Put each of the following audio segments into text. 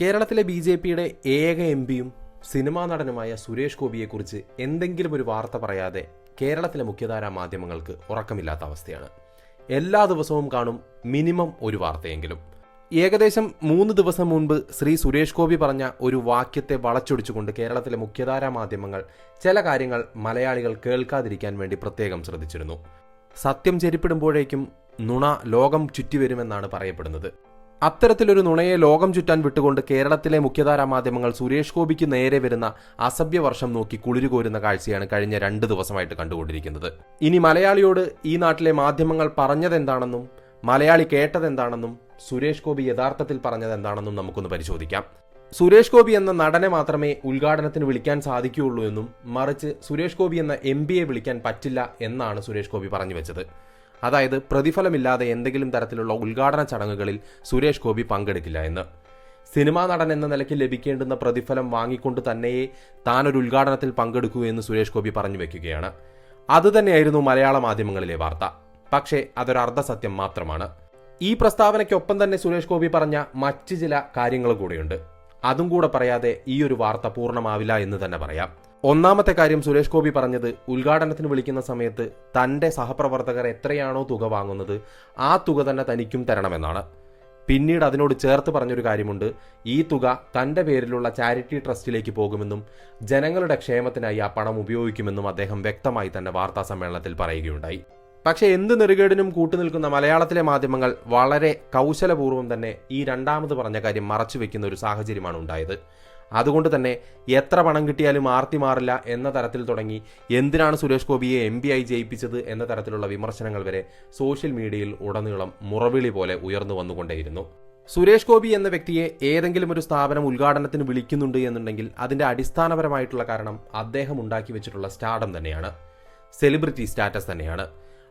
കേരളത്തിലെ B J പിയുടെ ഏക എം പിയും സിനിമാ നടനുമായ സുരേഷ് ഗോപിയെക്കുറിച്ച് എന്തെങ്കിലും ഒരു വാർത്ത പറയാതെ കേരളത്തിലെ മുഖ്യധാരാ മാധ്യമങ്ങൾക്ക് ഉറക്കമില്ലാത്ത അവസ്ഥയാണ്. എല്ലാ ദിവസവും കാണും മിനിമം ഒരു വാർത്തയെങ്കിലും. ഏകദേശം മൂന്ന് ദിവസം മുൻപ് ശ്രീ സുരേഷ് ഗോപി പറഞ്ഞ ഒരു വാക്യത്തെ വളച്ചൊടിച്ചുകൊണ്ട് കേരളത്തിലെ മുഖ്യധാരാ മാധ്യമങ്ങൾ ചില കാര്യങ്ങൾ മലയാളികൾ കേൾക്കാതിരിക്കാൻ വേണ്ടി പ്രത്യേകം ശ്രദ്ധിച്ചിരുന്നു. സത്യം ചെരിപ്പിടുമ്പോഴേക്കും നുണ ലോകം ചുറ്റിവരുമെന്നാണ് പറയപ്പെടുന്നത്. അത്തരത്തിലൊരു നുണയെ ലോകം ചുറ്റാൻ വിട്ടുകൊണ്ട് കേരളത്തിലെ മുഖ്യധാരാ മാധ്യമങ്ങൾ സുരേഷ് ഗോപിക്ക് നേരെ വരുന്ന അസഭ്യ വർഷം നോക്കി കുളിരുകോരുന്ന കാഴ്ചയാണ് കഴിഞ്ഞ രണ്ട് ദിവസമായിട്ട് കണ്ടുകൊണ്ടിരിക്കുന്നത്. ഇനി മലയാളിയോട് ഈ നാട്ടിലെ മാധ്യമങ്ങൾ പറഞ്ഞതെന്താണെന്നും മലയാളി കേട്ടതെന്താണെന്നും സുരേഷ് ഗോപി യഥാർത്ഥത്തിൽ പറഞ്ഞതെന്താണെന്നും നമുക്കൊന്ന് പരിശോധിക്കാം. സുരേഷ് ഗോപി എന്ന നടനെ മാത്രമേ ഉദ്ഘാടനത്തിന് വിളിക്കാൻ സാധിക്കുകയുള്ളൂ എന്നും മറിച്ച് സുരേഷ് ഗോപി എന്ന എം വിളിക്കാൻ പറ്റില്ല എന്നാണ് സുരേഷ് ഗോപി പറഞ്ഞു വെച്ചത്. അതായത് പ്രതിഫലമില്ലാതെ എന്തെങ്കിലും തരത്തിലുള്ള ഉദ്ഘാടന ചടങ്ങുകളിൽ സുരേഷ് ഗോപി പങ്കെടുക്കില്ല എന്ന്. സിനിമാ നടൻ എന്ന നിലയ്ക്ക് ലഭിക്കേണ്ടുന്ന പ്രതിഫലം വാങ്ങിക്കൊണ്ട് തന്നെയേ താനൊരു ഉദ്ഘാടനത്തിൽ പങ്കെടുക്കൂ എന്ന് സുരേഷ് ഗോപി പറഞ്ഞു വെക്കുകയാണ്. അതുതന്നെയായിരുന്നു മലയാള മാധ്യമങ്ങളിലെ വാർത്ത. പക്ഷേ അതൊരു അർദ്ധസത്യം മാത്രമാണ്. ഈ പ്രസ്താവനയ്ക്കൊപ്പം തന്നെ സുരേഷ് ഗോപി പറഞ്ഞ മറ്റ് ചില കാര്യങ്ങൾ കൂടെയുണ്ട്. അതും കൂടെ പറയാതെ ഈ ഒരു വാർത്ത പൂർണമാവില്ല എന്ന് തന്നെ പറയാം. ഒന്നാമത്തെ കാര്യം സുരേഷ് ഗോപി പറഞ്ഞത് ഉദ്ഘാടനത്തിന് വിളിക്കുന്ന സമയത്ത് തന്റെ സഹപ്രവർത്തകർ എത്രയാണോ തുക വാങ്ങുന്നത് ആ തുക തന്നെ തനിക്കും തരണമെന്നാണ്. പിന്നീട് അതിനോട് ചേർത്ത് പറഞ്ഞൊരു കാര്യമുണ്ട്. ഈ തുക തന്റെ പേരിലുള്ള ചാരിറ്റി ട്രസ്റ്റിലേക്ക് പോകുമെന്നും ജനങ്ങളുടെ ക്ഷേമത്തിനായി ആ പണം ഉപയോഗിക്കുമെന്നും അദ്ദേഹം വ്യക്തമായി തന്നെ വാർത്താ സമ്മേളനത്തിൽ പറയുകയുണ്ടായി. പക്ഷേ എന്ത് നെറുകേടിനും കൂട്ടുനിൽക്കുന്ന മലയാളത്തിലെ മാധ്യമങ്ങൾ വളരെ കൗശലപൂർവം തന്നെ ഈ രണ്ടാമത് പറഞ്ഞ കാര്യം മറച്ചു വെക്കുന്ന ഒരു സാഹചര്യമാണ് ഉണ്ടായത്. അതുകൊണ്ട് തന്നെ എത്ര പണം കിട്ടിയാലും ആർത്തി മാറില്ല എന്ന തരത്തിൽ തുടങ്ങി എന്തിനാണ് സുരേഷ് ഗോപിയെ എം പി ആയി ജയിപ്പിച്ചത് എന്ന തരത്തിലുള്ള വിമർശനങ്ങൾ വരെ സോഷ്യൽ മീഡിയയിൽ ഉടനീളം മുറവിളി പോലെ ഉയർന്നു വന്നുകൊണ്ടേയിരുന്നു. സുരേഷ് ഗോപി എന്ന വ്യക്തിയെ ഏതെങ്കിലും ഒരു സ്ഥാപനം ഉദ്ഘാടനത്തിന് വിളിക്കുന്നുണ്ട് എന്നുണ്ടെങ്കിൽ അതിന്റെ അടിസ്ഥാനപരമായിട്ടുള്ള കാരണം അദ്ദേഹം ഉണ്ടാക്കി വെച്ചിട്ടുള്ള സ്റ്റാഡം തന്നെയാണ്. സെലിബ്രിറ്റി സ്റ്റാറ്റസ് തന്നെയാണ്.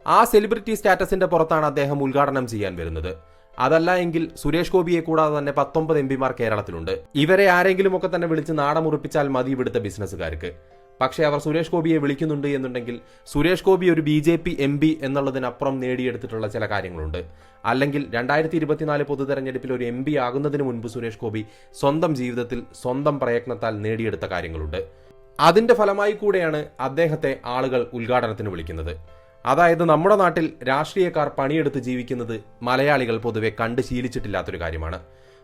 ആ സെലിബ്രിറ്റി സ്റ്റാറ്റസിന്റെ പുറത്താണ് അദ്ദേഹം ഉദ്ഘാടനം ചെയ്യാൻ വരുന്നത്. അതല്ല എങ്കിൽ സുരേഷ് ഗോപിയെ കൂടാതെ തന്നെ പത്തൊമ്പത് എം പിമാർ കേരളത്തിലുണ്ട്. ഇവരെ ആരെങ്കിലും ഒക്കെ തന്നെ വിളിച്ച് നാടമുറിപ്പിച്ചാൽ മതി ഇവിടുത്തെ ബിസിനസ്സുകാർക്ക്. പക്ഷേ അവർ സുരേഷ് ഗോപിയെ വിളിക്കുന്നുണ്ട് എന്നുണ്ടെങ്കിൽ സുരേഷ് ഗോപി ഒരു B J P M P എന്നുള്ളതിനപ്പുറം നേടിയെടുത്തിട്ടുള്ള ചില കാര്യങ്ങളുണ്ട്. അല്ലെങ്കിൽ രണ്ടായിരത്തി ഇരുപത്തിനാല് പൊതു തെരഞ്ഞെടുപ്പിൽ ഒരു എം പി ആകുന്നതിന് മുൻപ് സുരേഷ് ഗോപി സ്വന്തം ജീവിതത്തിൽ സ്വന്തം പ്രയത്നത്താൽ നേടിയെടുത്ത കാര്യങ്ങളുണ്ട്. അതിന്റെ ഫലമായി കൂടെയാണ് അദ്ദേഹത്തെ ആളുകൾ ഉദ്ഘാടനത്തിന് വിളിക്കുന്നത്. അതായത് നമ്മുടെ നാട്ടിൽ രാഷ്ട്രീയക്കാർ പണിയെടുത്ത് ജീവിക്കുന്നത് മലയാളികൾ പൊതുവെ കണ്ട് ശീലിച്ചിട്ടില്ലാത്തൊരു കാര്യമാണ്.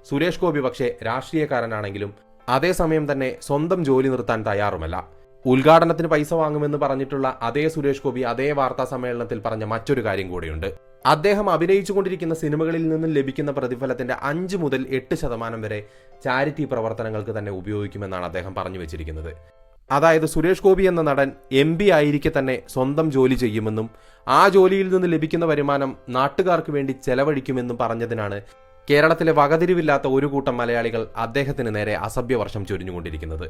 സുരേഷ് ഗോപി പക്ഷേ രാഷ്ട്രീയക്കാരനാണെങ്കിലും അതേസമയം തന്നെ സ്വന്തം ജോലി നിർത്താൻ തയ്യാറുമല്ല. ഉദ്ഘാടനത്തിന് പൈസ വാങ്ങുമെന്ന് പറഞ്ഞിട്ടുള്ള അതേ സുരേഷ് ഗോപി അതേ വാർത്താ സമ്മേളനത്തിൽ പറഞ്ഞ മറ്റൊരു കാര്യം കൂടിയുണ്ട്. അദ്ദേഹം അഭിനയിച്ചുകൊണ്ടിരിക്കുന്ന സിനിമകളിൽ നിന്നും ലഭിക്കുന്ന പ്രതിഫലത്തിന്റെ അഞ്ച് മുതൽ എട്ട് ശതമാനം വരെ ചാരിറ്റി പ്രവർത്തനങ്ങൾക്ക് തന്നെ ഉപയോഗിക്കുമെന്നാണ് അദ്ദേഹം പറഞ്ഞു വെച്ചിരിക്കുന്നത്. അതായത് സുരേഷ് ഗോപി എന്ന നടൻ എം പി ആയിരിക്കെ തന്നെ സ്വന്തം ജോലി ചെയ്യുമെന്നും ആ ജോലിയിൽ നിന്ന് ലഭിക്കുന്ന വരുമാനം നാട്ടുകാർക്ക് വേണ്ടി ചെലവഴിക്കുമെന്നും പറഞ്ഞതിനാണ് കേരളത്തിലെ വകതിരിവില്ലാത്ത ഒരു കൂട്ടം മലയാളികൾ അദ്ദേഹത്തിന് നേരെ അസഭ്യവർഷം ചൊരിഞ്ഞുകൊണ്ടിരിക്കുന്നത്.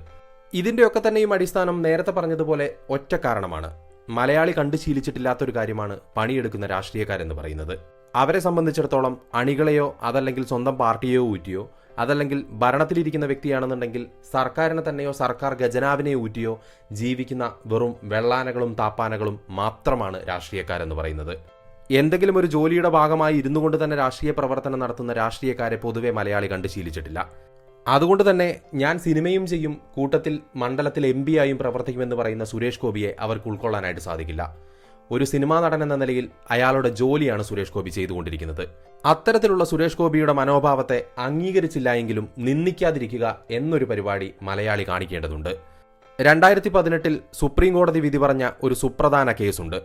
ഇതിന്റെയൊക്കെ തന്നെയും അടിസ്ഥാനം നേരത്തെ പറഞ്ഞതുപോലെ ഒറ്റ കാരണമാണ്. മലയാളി കണ്ടു ശീലിച്ചിട്ടില്ലാത്തൊരു കാര്യമാണ് പണിയെടുക്കുന്ന രാഷ്ട്രീയക്കാരെന്ന് പറയുന്നത്. അവരെ സംബന്ധിച്ചിടത്തോളം അണികളെയോ അതല്ലെങ്കിൽ സ്വന്തം പാർട്ടിയോ ഊറ്റിയോ അതല്ലെങ്കിൽ ഭരണത്തിലിരിക്കുന്ന വ്യക്തിയാണെന്നുണ്ടെങ്കിൽ സർക്കാരിനെ തന്നെയോ സർക്കാർ ഖജനാവിനെ ഊറ്റിയോ ജീവിക്കുന്ന വെറും വെള്ളാനകളും താപ്പാനകളും മാത്രമാണ് രാഷ്ട്രീയക്കാരെന്ന് പറയുന്നത്. എന്തെങ്കിലും ഒരു ജോലിയുടെ ഭാഗമായി ഇരുന്നു കൊണ്ട് തന്നെ രാഷ്ട്രീയ പ്രവർത്തനം നടത്തുന്ന രാഷ്ട്രീയക്കാരെ പൊതുവെ മലയാളി കണ്ട് ശീലിച്ചിട്ടില്ല. അതുകൊണ്ട് തന്നെ ഞാൻ സിനിമയും ചെയ്യും കൂട്ടത്തിൽ മണ്ഡലത്തിൽ എം ആയും പ്രവർത്തിക്കുമെന്ന് പറയുന്ന സുരേഷ് ഗോപിയെ അവർക്ക് ഉൾക്കൊള്ളാനായിട്ട് സാധിക്കില്ല. ഒരു സിനിമാ നടൻ എന്ന നിലയിൽ അയാളുടെ ജോലിയാണ് സുരേഷ് ഗോപി ചെയ്തുകൊണ്ടിരിക്കുന്നത്. അത്തരത്തിലുള്ള സുരേഷ് ഗോപിയുടെ മനോഭാവത്തെ അംഗീകരിച്ചില്ല എങ്കിലും നിന്ദിക്കാതിരിക്കുക എന്നൊരു പരിപാടി മലയാളി കാണിക്കേണ്ടതുണ്ട്. രണ്ടായിരത്തി പതിനെട്ടിൽ സുപ്രീം കോടതി വിധി പറഞ്ഞ ഒരു സുപ്രധാന കേസുണ്ട്.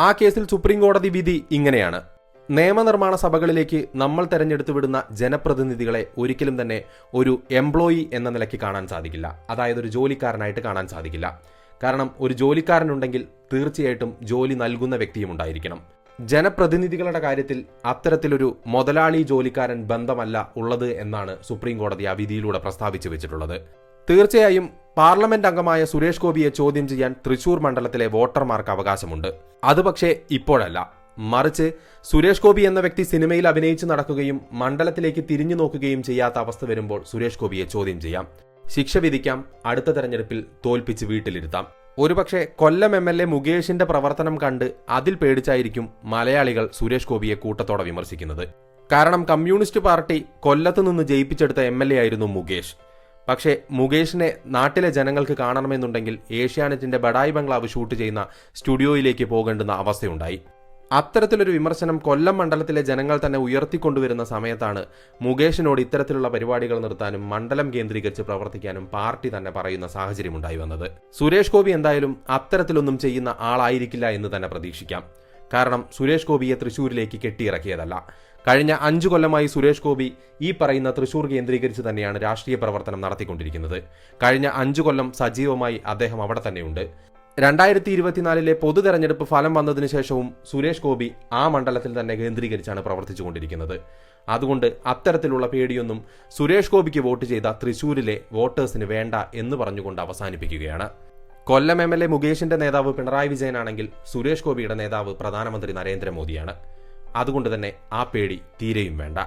ആ കേസിൽ സുപ്രീം കോടതി വിധി ഇങ്ങനെയാണ്. നിയമനിർമ്മാണ സഭകളിലേക്ക് നമ്മൾ തെരഞ്ഞെടുത്തു വിടുന്ന ജനപ്രതിനിധികളെ ഒരിക്കലും തന്നെ ഒരു എംപ്ലോയി എന്ന നിലയ്ക്ക് കാണാൻ സാധിക്കില്ല. അതായത് ഒരു ജോലിക്കാരനായിട്ട് കാണാൻ സാധിക്കില്ല. കാരണം ഒരു ജോലിക്കാരനുണ്ടെങ്കിൽ തീർച്ചയായിട്ടും ജോലി നൽകുന്ന വ്യക്തിയും ഉണ്ടായിരിക്കണം. ജനപ്രതിനിധികളുടെ കാര്യത്തിൽ അത്തരത്തിലൊരു മുതലാളി ജോലിക്കാരൻ ബന്ധമല്ല ഉള്ളത് എന്നാണ് സുപ്രീം കോടതി ആ വിധിയിലൂടെ പ്രസ്താവിച്ചു വെച്ചിട്ടുള്ളത്. തീർച്ചയായും പാർലമെന്റ് അംഗമായ സുരേഷ് ഗോപിയെ ചോദ്യം ചെയ്യാൻ തൃശൂർ മണ്ഡലത്തിലെ വോട്ടർമാർക്ക് അവകാശമുണ്ട്. അത് പക്ഷേ ഇപ്പോഴല്ല. മറിച്ച് സുരേഷ് ഗോപി എന്ന വ്യക്തി സിനിമയിൽ അഭിനയിച്ച് നടക്കുകയും മണ്ഡലത്തിലേക്ക് തിരിഞ്ഞു നോക്കുകയും ചെയ്യാത്ത അവസ്ഥ വരുമ്പോൾ സുരേഷ് ഗോപിയെ ചോദ്യം ചെയ്യാം. ശിക്ഷ വിധിക്കാം അടുത്ത തെരഞ്ഞെടുപ്പിൽ തോൽപ്പിച്ച് വീട്ടിലിരുത്താം. ഒരുപക്ഷെ കൊല്ലം എം എൽ എ മുകേഷിന്റെ പ്രവർത്തനം കണ്ട് അതിൽ പേടിച്ചായിരിക്കും മലയാളികൾ സുരേഷ് ഗോപിയെ കൂട്ടത്തോടെ വിമർശിക്കുന്നത്. കാരണം കമ്മ്യൂണിസ്റ്റ് പാർട്ടി കൊല്ലത്ത് നിന്ന് ജയിപ്പിച്ചെടുത്ത എം എൽ എ ആയിരുന്നു മുകേഷ്. പക്ഷേ മുകേഷിനെ നാട്ടിലെ ജനങ്ങൾക്ക് കാണണമെന്നുണ്ടെങ്കിൽ ഏഷ്യാനെറ്റിന്റെ ബഡായി ബംഗ്ലാവ് ഷൂട്ട് ചെയ്യുന്ന സ്റ്റുഡിയോയിലേക്ക് പോകേണ്ടുന്ന അവസ്ഥയുണ്ടായി. അത്തരത്തിലൊരു വിമർശനം കൊല്ലം മണ്ഡലത്തിലെ ജനങ്ങൾ തന്നെ ഉയർത്തിക്കൊണ്ടുവരുന്ന സമയത്താണ് മുകേഷിനോട് ഇത്തരത്തിലുള്ള പരിപാടികൾ നിർത്താനും മണ്ഡലം കേന്ദ്രീകരിച്ച് പ്രവർത്തിക്കാനും പാർട്ടി തന്നെ പറയുന്ന സാഹചര്യമുണ്ടായി വന്നത്. സുരേഷ് ഗോപി എന്തായാലും അത്തരത്തിലൊന്നും ചെയ്യുന്ന ആളായിരിക്കില്ല എന്ന് തന്നെ പ്രതീക്ഷിക്കാം. കാരണം സുരേഷ് ഗോപിയെ തൃശൂരിലേക്ക് കെട്ടിയിറക്കിയതല്ല. കഴിഞ്ഞ അഞ്ചു കൊല്ലമായി സുരേഷ് ഗോപി ഈ പറയുന്ന തൃശൂർ കേന്ദ്രീകരിച്ച് തന്നെയാണ് രാഷ്ട്രീയ പ്രവർത്തനം നടത്തിക്കൊണ്ടിരിക്കുന്നത്. കഴിഞ്ഞ അഞ്ചു കൊല്ലം സജീവമായി അദ്ദേഹം അവിടെ തന്നെയുണ്ട്. രണ്ടായിരത്തി ഇരുപത്തിനാലിലെ പൊതു തെരഞ്ഞെടുപ്പ് ഫലം വന്നതിന് ശേഷവും സുരേഷ് ഗോപി ആ മണ്ഡലത്തിൽ തന്നെ കേന്ദ്രീകരിച്ചാണ് പ്രവർത്തിച്ചുകൊണ്ടിരിക്കുന്നത്. അതുകൊണ്ട് അത്തരത്തിലുള്ള പേടിയൊന്നും സുരേഷ് ഗോപിക്ക് വോട്ട് ചെയ്ത തൃശൂരിലെ വോട്ടേഴ്സിന് വേണ്ട എന്ന് പറഞ്ഞുകൊണ്ട് അവസാനിപ്പിക്കുകയാണ്. കൊല്ലം എം എൽ എ മുകേഷിന്റെ നേതാവ് പിണറായി വിജയനാണെങ്കിൽ സുരേഷ് ഗോപിയുടെ നേതാവ് പ്രധാനമന്ത്രി നരേന്ദ്രമോദിയാണ്. അതുകൊണ്ട് തന്നെ ആ പേടി തീരെയും വേണ്ട.